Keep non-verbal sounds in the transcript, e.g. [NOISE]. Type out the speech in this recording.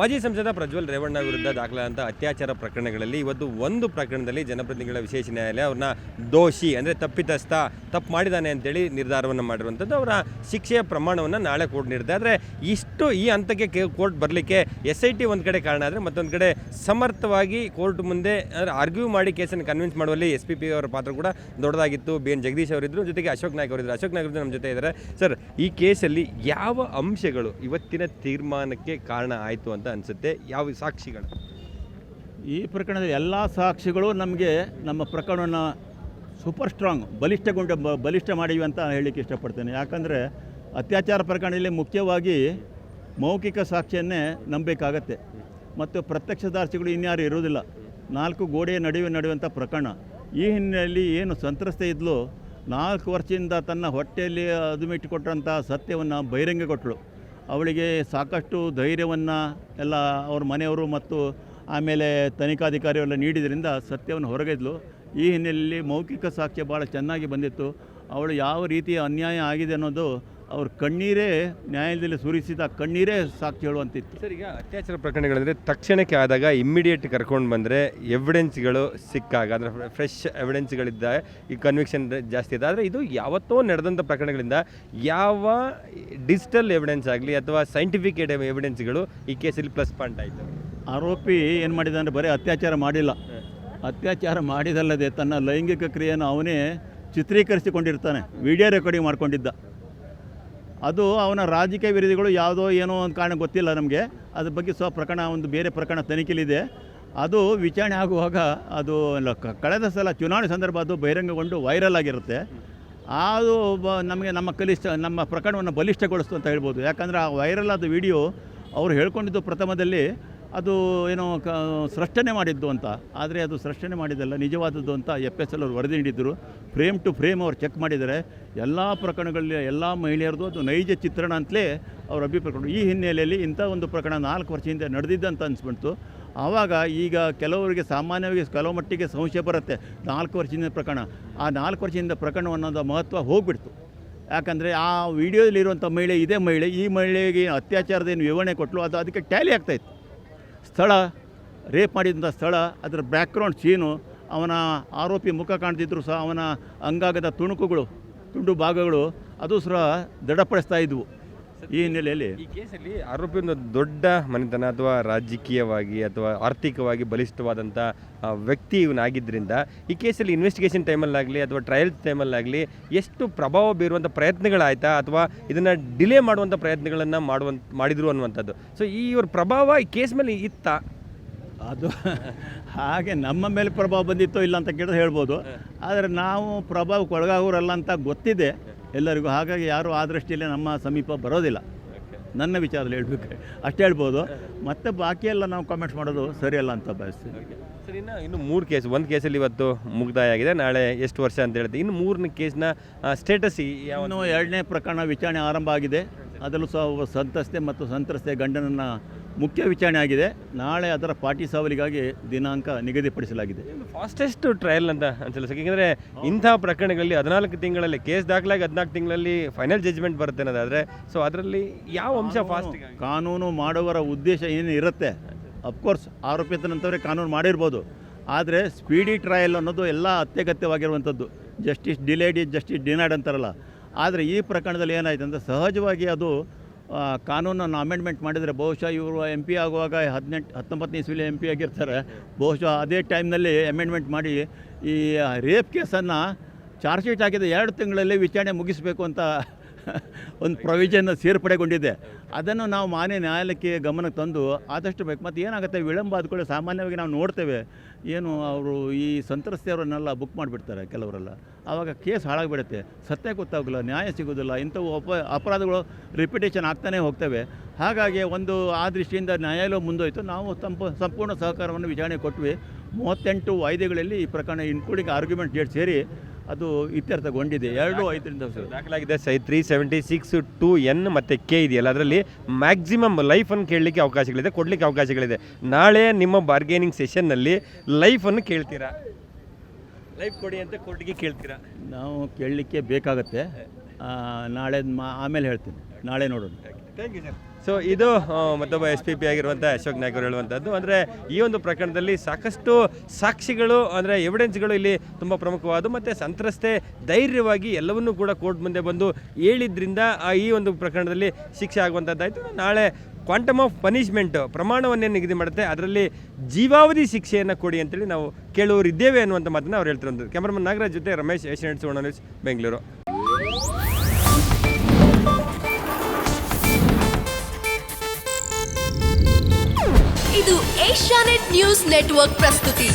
ಮಾಜಿ ಸಂಸದ ಪ್ರಜ್ವಲ್ ರೇವಣ್ಣ ವಿರುದ್ಧ ದಾಖಲಾದಂಥ ಅತ್ಯಾಚಾರ ಪ್ರಕರಣಗಳಲ್ಲಿ ಇವತ್ತು ಒಂದು ಪ್ರಕರಣದಲ್ಲಿ ಜನಪ್ರತಿನಿಧಿಗಳ ವಿಶೇಷ ನ್ಯಾಯಾಲಯ ಅವ್ರನ್ನ ದೋಷಿ, ಅಂದರೆ ತಪ್ಪಿತಸ್ಥ, ತಪ್ಪು ಮಾಡಿದ್ದಾನೆ ಅಂತೇಳಿ ನಿರ್ಧಾರವನ್ನು ಮಾಡಿರುವಂಥದ್ದು. ಅವರ ಶಿಕ್ಷೆಯ ಪ್ರಮಾಣವನ್ನು ನಾಳೆ ಕೋರ್ಟ್ ನೀಡಿದೆ ಆದರೆ ಇಷ್ಟು ಈ ಹಂತಕ್ಕೆ ಕೋರ್ಟ್ ಬರಲಿಕ್ಕೆ ಎಸ್ ಐ ಟಿ ಒಂದು ಕಡೆ ಕಾರಣ ಆದರೆ ಮತ್ತೊಂದು ಕಡೆ ಸಮರ್ಥವಾಗಿ ಕೋರ್ಟ್ ಮುಂದೆ, ಅಂದರೆ ಆರ್ಗ್ಯೂ ಮಾಡಿ ಕೇಸನ್ನು ಕನ್ವಿನ್ಸ್ ಮಾಡುವಲ್ಲಿ ಎಸ್ ಪಿ ಪಿ ಅವರ ಪಾತ್ರ ಕೂಡ ದೊಡ್ಡದಾಗಿತ್ತು. ಬಿ ಎನ್ ಜಗದೀಶ್ ಅವರಿದ್ದರು ಜೊತೆಗೆ ಅಶೋಕ್ ನಾಯ್ಕ ಅವರಿದ್ದರು ಅಶೋಕ್ ನಾಯ್ಕ ನಮ್ಮ ಜೊತೆ ಇದ್ದಾರೆ. ಸರ್, ಈ ಕೇಸಲ್ಲಿ ಯಾವ ಅಂಶಗಳು ಇವತ್ತಿನ ತೀರ್ಮಾನಕ್ಕೆ ಕಾರಣ ಆಯಿತು ಅಂತ ಅನಿಸುತ್ತೆ. ಯಾವ ಸಾಕ್ಷಿಗಳು? ಈ ಪ್ರಕರಣದಲ್ಲಿ ಎಲ್ಲ ಸಾಕ್ಷಿಗಳು ನಮಗೆ ನಮ್ಮ ಪ್ರಕರಣವನ್ನು ಸೂಪರ್ ಸ್ಟ್ರಾಂಗ್ ಬಲಿಷ್ಠಗೊಂಡ ಬಲಿಷ್ಠ ಮಾಡಿವೆ ಅಂತ ಹೇಳಲಿಕ್ಕೆ ಇಷ್ಟಪಡ್ತೇನೆ. ಯಾಕಂದರೆ ಅತ್ಯಾಚಾರ ಪ್ರಕರಣದಲ್ಲಿ ಮುಖ್ಯವಾಗಿ ಮೌಖಿಕ ಸಾಕ್ಷಿಯನ್ನೇ ನಂಬಬೇಕಾಗತ್ತೆ. ಮತ್ತು ಪ್ರತ್ಯಕ್ಷದರ್ಶಿಗಳು ಇನ್ಯಾರು ಇರುವುದಿಲ್ಲ. ನಾಲ್ಕು ಗೋಡೆಯ ನಡುವೆ ನಡೆಯುವಂಥ ಪ್ರಕರಣ. ಈ ಹಿನ್ನೆಲೆಯಲ್ಲಿ ಏನು ಸಂತ್ರಸ್ತೆ ಇದ್ಲು, ನಾಲ್ಕು ವರ್ಷದಿಂದ ತನ್ನ ಹೊಟ್ಟೆಯಲ್ಲಿ ಅದುಮಿಟ್ಟುಕೊಟ್ಟಂಥ ಸತ್ಯವನ್ನು ಬಹಿರಂಗಗೊಟ್ಟಳು ಅವಳಿಗೆ ಸಾಕಷ್ಟು ಧೈರ್ಯವನ್ನು ಎಲ್ಲ ಅವ್ರ ಮನೆಯವರು ಮತ್ತು ಆಮೇಲೆ ತನಿಖಾಧಿಕಾರಿಯೆಲ್ಲ ನೀಡಿದ್ರಿಂದ ಸತ್ಯವನ್ನು ಹೊರಗೆದ್ಲು. ಈ ಹಿನ್ನೆಲೆಯಲ್ಲಿ ಮೌಖಿಕ ಸಾಕ್ಷ್ಯ ಭಾಳ ಚೆನ್ನಾಗಿ ಬಂದಿತ್ತು. ಅವಳು ಯಾವ ರೀತಿಯ ಅನ್ಯಾಯ ಆಗಿದೆ ಅನ್ನೋದು ಅವ್ರ ಕಣ್ಣೀರೇ ನ್ಯಾಯಾಲಯದಲ್ಲಿ ಸುರಿಸಿದ ಕಣ್ಣೀರೇ ಸಾಕ್ಷಿ ಹೇಳುವಂತಿತ್ತು. ಸರ್ ಈಗ ಅತ್ಯಾಚಾರ ಪ್ರಕರಣಗಳಂದರೆ ತಕ್ಷಣಕ್ಕೆ ಆದಾಗ ಇಮ್ಮಿಡಿಯೇಟ್ ಕರ್ಕೊಂಡು ಬಂದರೆ ಎವಿಡೆನ್ಸ್ಗಳು ಸಿಕ್ಕಾಗ ಅಂದರೆ ಫ್ರೆಶ್ ಎವಿಡೆನ್ಸ್ಗಳಿದ್ದ ಈ ಕನ್ವಿಕ್ಷನ್ ಜಾಸ್ತಿ ಇದೆ. ಆದರೆ ಇದು ಯಾವತ್ತೋ ನಡೆದಂಥ ಪ್ರಕರಣಗಳಿಂದ ಯಾವ ಡಿಜಿಟಲ್ ಎವಿಡೆನ್ಸ್ ಆಗಲಿ ಅಥವಾ ಸೈಂಟಿಫಿಕ್ ಎವಿಡೆನ್ಸ್ಗಳು ಈ ಕೇಸಲ್ಲಿ ಪ್ಲಸ್ ಪಾಯಿಂಟ್ ಆಯಿತು. ಆರೋಪಿ ಏನು ಮಾಡಿದ ಅಂದರೆ ಬರೀ ಅತ್ಯಾಚಾರ ಮಾಡಿಲ್ಲ. ಅತ್ಯಾಚಾರ ಮಾಡಿದಲ್ಲದೆ ತನ್ನ ಲೈಂಗಿಕ ಕ್ರಿಯೆಯನ್ನು ಅವನೇ ಚಿತ್ರೀಕರಿಸಿಕೊಂಡಿರ್ತಾನೆ. Video recording ಮಾಡ್ಕೊಂಡಿದ್ದ. ಅದು ಅವನ ರಾಜಕೀಯ ವಿರೋಧಿಗಳು ಯಾವುದೋ ಏನೋ ಒಂದು ಕಾರಣ ಗೊತ್ತಿಲ್ಲ ನಮಗೆ. ಅದ್ರ ಬಗ್ಗೆ ಸ್ವ ಪ್ರಕರಣ, ಒಂದು ಬೇರೆ ಪ್ರಕರಣ ತನಿಖೆಲಿದೆ ಅದು ವಿಚಾರಣೆ ಆಗುವಾಗ ಅದು ಕಳೆದ ಸಲ ಚುನಾವಣೆ ಸಂದರ್ಭ ಅದು ಬಹಿರಂಗಗೊಂಡು ವೈರಲ್ ಆಗಿರುತ್ತೆ. ಅದು ನಮಗೆ ನಮ್ಮ ಕಲಿಷ್ಠ, ನಮ್ಮ ಪ್ರಕರಣವನ್ನು ಬಲಿಷ್ಠಗೊಳಿಸ್ತು ಅಂತ ಹೇಳ್ಬೋದು. ಯಾಕಂದರೆ ಆ ವೈರಲ್ ಆದ ವಿಡಿಯೋ ಅವರು ಹೇಳ್ಕೊಂಡಿದ್ದು ಪ್ರಥಮದಲ್ಲಿ ಅದು ಏನೋ ಕ, ಸೃಷ್ಟನೆ ಮಾಡಿದ್ದು ಅಂತ. ಆದರೆ ಅದು ಸೃಷ್ಟನೆ ಮಾಡಿದ್ದಲ್ಲ, ನಿಜವಾದದ್ದು ಅಂತ ಎಫ್ ಎಸ್ ಎಲ್ ಅವರು ವರದಿ ನೀಡಿದ್ದರು ಫ್ರೇಮ್ ಟು ಫ್ರೇಮ್ ಅವ್ರು ಚೆಕ್ ಮಾಡಿದರೆ ಎಲ್ಲ ಪ್ರಕರಣಗಳಲ್ಲಿ ಎಲ್ಲ ಮಹಿಳೆಯರದು ಅದು ನೈಜ ಚಿತ್ರಣ ಅಂತಲೇ ಅವರು ಅಭಿಪ್ರಾಯಪಟ್ಟರು ಈ ಹಿನ್ನೆಲೆಯಲ್ಲಿ ಇಂಥ ಒಂದು ಪ್ರಕರಣ ನಾಲ್ಕು ವರ್ಷ ಹಿಂದೆ ನಡೆದಿದ್ದಂತ ಅನಿಸ್ಬಿಡ್ತು. ಆವಾಗ ಈಗ ಕೆಲವರಿಗೆ ಸಾಮಾನ್ಯವಾಗಿ ಕೆಲವು ಮಟ್ಟಿಗೆ ಸಂಶಯ ಬರುತ್ತೆ. ನಾಲ್ಕು ವರ್ಷದಿಂದ ಪ್ರಕರಣ. ಆ ನಾಲ್ಕು ವರ್ಷದಿಂದ ಪ್ರಕರಣ ಅನ್ನೋದು ಮಹತ್ವ ಹೋಗ್ಬಿಡ್ತು. ಯಾಕಂದರೆ ಆ ವಿಡಿಯೋದಲ್ಲಿರುವಂಥ ಮಹಿಳೆ, ಇದೇ ಮಹಿಳೆ, ಈ ಮಹಿಳೆಗೆ ಅತ್ಯಾಚಾರದ ಏನು ವಿವರಣೆ ಕೊಟ್ಟಲು ಅದು ಅದಕ್ಕೆ ಟ್ಯಾಲಿ ಆಗ್ತಾಯಿತ್ತು ಸ್ಥಳ ರೇಪ್ ಮಾಡಿದಂಥ ಸ್ಥಳ, ಅದರ ಬ್ಯಾಕ್ಗ್ರೌಂಡ್ ಸೀನು ಅವನ ಆರೋಪಿ ಮುಖ ಕಾಣ್ತಿದ್ರು ಸಹ, ಅವನ ಅಂಗಾಗದ ತುಣುಕುಗಳು, ತುಂಡು ಭಾಗಗಳು, ಅದು ಸಹ ದೃಢಪಡಿಸ್ತಾ ಇದ್ವು. ಈ ಹಿನ್ನೆಲೆಯಲ್ಲಿ ಈ ಕೇಸಲ್ಲಿ ಆರೋಪಿ ಒಂದು ದೊಡ್ಡ ಮನೆತನ ಅಥವಾ ರಾಜಕೀಯವಾಗಿ ಅಥವಾ ಆರ್ಥಿಕವಾಗಿ ಬಲಿಷ್ಠವಾದಂಥ ವ್ಯಕ್ತಿ ಇವನಾಗಿದ್ದರಿಂದ ಈ ಕೇಸಲ್ಲಿ ಇನ್ವೆಸ್ಟಿಗೇಷನ್ ಟೈಮಲ್ಲಾಗಲಿ ಅಥವಾ ಟ್ರಯಲ್ ಟೈಮಲ್ಲಾಗಲಿ ಎಷ್ಟು ಪ್ರಭಾವ ಬೀರುವಂಥ ಪ್ರಯತ್ನಗಳಾಯ್ತಾ ಅಥವಾ ಇದನ್ನು ಡಿಲೇ ಮಾಡುವಂಥ ಪ್ರಯತ್ನಗಳನ್ನು ಮಾಡುವಂತ ಮಾಡಿದರು ಅನ್ನುವಂಥದ್ದು. ಸೊ ಈ ಇವ್ರ ಪ್ರಭಾವ ಈ ಕೇಸ್ ಮೇಲೆ ಇತ್ತ? ಅದು ಹಾಗೆ ನಮ್ಮ ಮೇಲೆ ಪ್ರಭಾವ ಬಂದಿತ್ತೋ ಇಲ್ಲ ಅಂತ ಕೇಳಿದ್ರೆ ಹೇಳ್ಬೋದು. ಆದರೆ ನಾವು ಪ್ರಭಾವಕ್ಕೆ ಒಳಗಾಗೋರಲ್ಲ ಅಂತ ಗೊತ್ತಿದೆ. ಎಲ್ಲರಿಗೂ ಹಾಗಾಗಿ ಯಾರೂ ಆ ದೃಷ್ಟಿಯಲ್ಲಿ ನಮ್ಮ ಸಮೀಪ ಬರೋದಿಲ್ಲ. ನನ್ನ ವಿಚಾರದಲ್ಲಿ ಹೇಳ್ಬೇಕು ಅಷ್ಟೇ ಹೇಳ್ಬೋದು. ಮತ್ತೆ ಬಾಕಿ ಎಲ್ಲ ನಾವು ಕಮೆಂಟ್ಸ್ ಮಾಡೋದು ಸರಿಯಲ್ಲ ಅಂತ ಬಯಸ್ತೀವಿ ಸರ್ ಇನ್ನು ಇನ್ನು ಮೂರು ಕೇಸ್ ಒಂದು ಕೇಸಲ್ಲಿ ಇವತ್ತು ಮುಗ್ದಾಯ ಆಗಿದೆ ನಾಳೆ ಎಷ್ಟು ವರ್ಷ ಅಂತ ಹೇಳ್ತೀವಿ ಇನ್ನು ಮೂರನೇ ಕೇಸ್ನ ಸ್ಟೇಟಸ್ ಯಾವ ಇನ್ನು ಎರಡನೇ ಪ್ರಕರಣ ವಿಚಾರಣೆ ಆರಂಭ ಆಗಿದೆ. ಅದರಲ್ಲೂ ಸಹ ಸಂತ್ರಸ್ತೆ ಮತ್ತು ಸಂತ್ರಸ್ತೆ ಗಂಡನನ್ನು ಮುಖ್ಯ ವಿಚಾರಣೆ ಆಗಿದೆ. ನಾಳೆ ಅದರ ಪಾಟಿ ಸಾವಲಿಗಾಗಿ ದಿನಾಂಕ ನಿಗದಿಪಡಿಸಲಾಗಿದೆ. ಫಾಸ್ಟೆಸ್ಟ್ ಟ್ರಯಲ್ ಅಂತ ಅನ್ಸಲ್ಲ ಸರ್. ಯಾಕೆಂದರೆ ಇಂಥ ಪ್ರಕರಣಗಳಲ್ಲಿ ಹದಿನಾಲ್ಕು ತಿಂಗಳಲ್ಲಿ ಕೇಸ್ ದಾಖಲಾಗಿ ಹದಿನಾಲ್ಕು ತಿಂಗಳಲ್ಲಿ ಫೈನಲ್ ಜಜ್ಮೆಂಟ್ ಬರುತ್ತೆ ಅನ್ನೋದಾದರೆ ಸೊ ಅದರಲ್ಲಿ ಯಾವ ಅಂಶ ಫಾಸ್ಟ್ ಕಾನೂನು ಮಾಡುವರ ಉದ್ದೇಶ ಏನು ಇರುತ್ತೆ. ಅಫ್ಕೋರ್ಸ್ ಆರೋಪಿತನಂತವರೇ ಕಾನೂನು ಮಾಡಿರ್ಬೋದು. ಆದರೆ ಸ್ಪೀಡಿ ಟ್ರಯಲ್ ಅನ್ನೋದು ಎಲ್ಲ ಅತ್ಯಗತ್ಯವಾಗಿರುವಂಥದ್ದು. ಜಸ್ಟಿಸ್ ಡಿಲೇಡ್ ಜಸ್ಟಿಸ್ ಡಿನೈಡ್ ಅಂತಾರಲ್ಲ. ಆದರೆ ಈ ಪ್ರಕರಣದಲ್ಲಿ ಏನಾಯಿತು ಅಂದರೆ ಸಹಜವಾಗಿ ಅದು ಕಾನೂನನ್ನು ಅಮೆಂಡ್ಮೆಂಟ್ ಮಾಡಿದರೆ ಬಹುಶಃ ಇವರು ಎಂ ಪಿ ಆಗುವಾಗ ಹದಿನೆಂಟು, ಹತ್ತೊಂಬತ್ತನೇ ಇಸ್ವಿಲಿ ಎಂ ಪಿ ಆಗಿರ್ತಾರೆ. ಬಹುಶಃ ಅದೇ ಟೈಮ್ನಲ್ಲಿ ಅಮೆಂಡ್ಮೆಂಟ್ ಮಾಡಿ ಈ ರೇಪ್ ಕೇಸನ್ನು ಚಾರ್ಜ್ ಶೀಟ್ ಹಾಕಿದ ಎರಡು ತಿಂಗಳಲ್ಲಿ ವಿಚಾರಣೆ ಮುಗಿಸಬೇಕು ಅಂತ [LAUGHS] ಒಂದು ಪ್ರೊವಿಷನ್ ಸೇರ್ಪಡೆಗೊಂಡಿದೆ. ಅದನ್ನು ನಾವು ಮಾನ್ಯ ನ್ಯಾಯಾಲಯಕ್ಕೆ ಗಮನಕ್ಕೆ ತಂದು ಆದಷ್ಟು ಬೇಕು ಮತ್ತು ಏನಾಗುತ್ತೆ, ವಿಳಂಬ ಆದ ಕೂಡ ಸಾಮಾನ್ಯವಾಗಿ ನಾವು ನೋಡ್ತೇವೆ. ಏನು ಅವರು ಈ ಸಂತ್ರಸ್ತೆಯವರನ್ನೆಲ್ಲ ಬುಕ್ ಮಾಡಿಬಿಡ್ತಾರೆ ಕೆಲವರೆಲ್ಲ. ಆವಾಗ ಕೇಸ್ ಹಾಳಾಗಿಬಿಡುತ್ತೆ. ಸತ್ಯ ಗೊತ್ತಾಗಲ್ಲ ನ್ಯಾಯ ಸಿಗೋದಿಲ್ಲ ಇಂಥವು ಅಪ, ಅಪರಾಧಗಳು ರಿಪಿಟೇಷನ್ ಆಗ್ತಾನೆ ಹೋಗ್ತವೆ. ಹಾಗಾಗಿ ಒಂದು, ಆ ದೃಷ್ಟಿಯಿಂದ ನ್ಯಾಯಾಲಯ ಮುಂದೋಯಿತು. ನಾವು ಸಂಪ, ಸಂಪೂರ್ಣ ಸಹಕಾರವನ್ನು ವಿಚಾರಣೆ ಕೊಟ್ವಿ. ಮೂವತ್ತೆಂಟು ವಾಯ್ದೆಗಳಲ್ಲಿ ಈ ಪ್ರಕರಣ ಇನ್ಕ್ಲೂಡಿಂಗ್ ಆರ್ಗ್ಯುಮೆಂಟ್ ಡೇಟ್ ಸೇರಿ ಅದು ಇತ್ಯರ್ಥಗೊಂಡಿದೆ. ಎರಡು ಐದರಿಂದ ದಾಖಲಾಗಿದೆ ಸೈ three seventy six two N ಮತ್ತು ಕೆ ಇದೆಯಲ್ಲ ಅದರಲ್ಲಿ ಮ್ಯಾಕ್ಸಿಮಮ್ ಲೈಫನ್ನು ಕೇಳಲಿಕ್ಕೆ ಅವಕಾಶಗಳಿದೆ ಕೊಡಲಿಕ್ಕೆ ಅವಕಾಶಗಳಿದೆ. ನಾಳೆ ನಿಮ್ಮ ಬಾರ್ಗೇನಿಂಗ್ ಸೆಷನ್ನಲ್ಲಿ ಲೈಫನ್ನು ಕೇಳ್ತೀರಾ? ಲೈಫ್ ಕೊಡಿ ಅಂತ ಕೊಡ್ಲಿಕ್ಕೆ ಕೇಳ್ತೀರಾ? ನಾವು ಕೇಳಲಿಕ್ಕೆ ಬೇಕಾಗತ್ತೆ. ನಾಳೆ ಮಾ ಆಮೇಲೆ ಹೇಳ್ತೀನಿ. ನಾಳೆ ನೋಡೋಣ. ಸೊ ಇದು ಮತ್ತೊಬ್ಬ ಎಸ್ ಪಿ ಪಿ ಆಗಿರುವಂಥ ಅಶೋಕ್ ನಾಯ್ಕ ಅವರು ಹೇಳುವಂಥದ್ದು. ಅಂದರೆ, ಈ ಒಂದು ಪ್ರಕರಣದಲ್ಲಿ ಸಾಕಷ್ಟು ಸಾಕ್ಷಿಗಳು, ಅಂದರೆ ಎವಿಡೆನ್ಸ್ಗಳು ಇಲ್ಲಿ ತುಂಬ ಪ್ರಮುಖವಾದ ಮತ್ತು ಸಂತ್ರಸ್ತೆ ಧೈರ್ಯವಾಗಿ ಎಲ್ಲವನ್ನೂ ಕೂಡ ಕೋರ್ಟ್ ಮುಂದೆ ಬಂದು ಹೇಳಿದ್ರಿಂದ ಈ ಒಂದು ಪ್ರಕರಣದಲ್ಲಿ ಶಿಕ್ಷೆ ಆಗುವಂಥದ್ದಾಯಿತು. ನಾಳೆ ಕ್ವಾಂಟಮ್ ಆಫ್ ಪನಿಷ್ಮೆಂಟ್ ಪ್ರಮಾಣವನ್ನೇ ನಿಗದಿ ಮಾಡುತ್ತೆ. ಅದರಲ್ಲಿ ಜೀವಾವಧಿ ಶಿಕ್ಷೆಯನ್ನು ಕೊಡಿ ಅಂತೇಳಿ ನಾವು ಕೇಳುವರಿದ್ದೇವೆ ಅನ್ನುವಂಥ ಮಾತನ್ನು ಅವ್ರು ಹೇಳ್ತಿರೋದು. ಕ್ಯಾಮ್ರಾಮನ್ ನಾಗರಾಜ್ ಜೊತೆ ರಮೇಶ್ ಏಷ್ಯಾನೆಟ್ ಸುವರ್ಣ ನ್ಯೂಸ್ ಬೆಂಗಳೂರು. ಇದು ಏಷ್ಯಾನೆಟ್ ನ್ಯೂಸ್ ನೆಟ್ವರ್ಕ್ ಪ್ರಸ್ತುತಿ